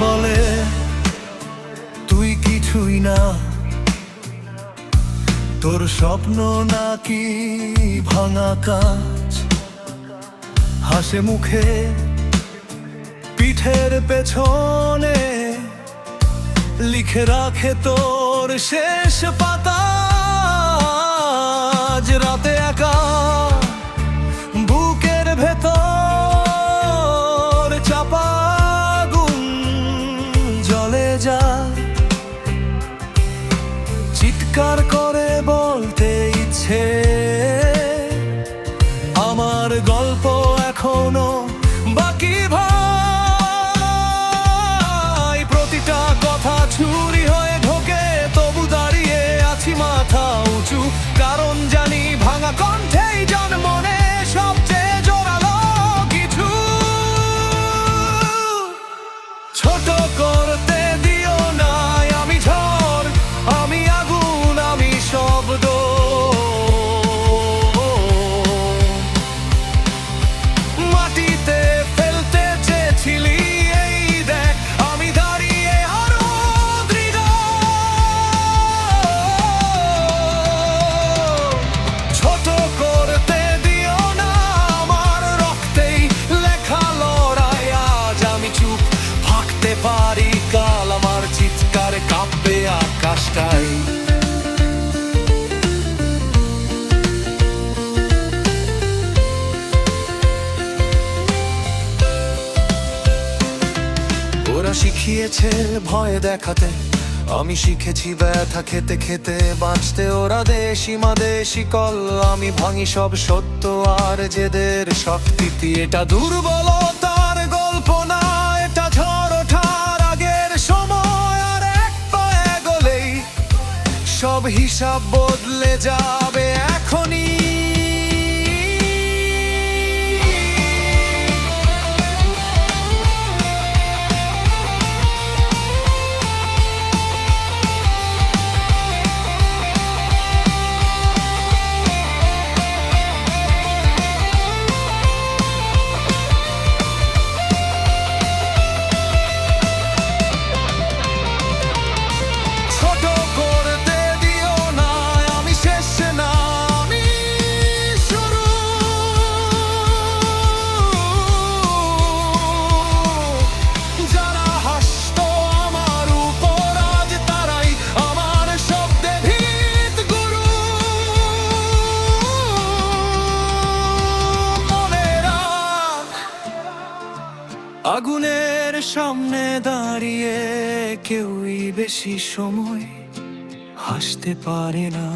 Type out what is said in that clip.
বলে, তুই কিছুই না। তোর স্বপ্ন নাকি ভাঙা কাজ। হাসে মুখে পিঠের পেছনে লিখে রাখে তোর শেষ পাতা। রাতে চিৎকার করে বলতে ইচ্ছে আকাশটাই ওরা শিখিয়েছে ভয় দেখাতে, আমি শিখেছি ব্যথা খেতে খেতে বাঁচতে। ওরা দেশি মা দেশি কল, আমি ভাঙি সব সত্য আর জেদের শক্তিতে এটা দুর্বলতার গল্প না সব হিসাব বদলে যাবে আগুনের সামনে দাঁড়িয়ে কেউই বেশি সময় হাসতে পারে না।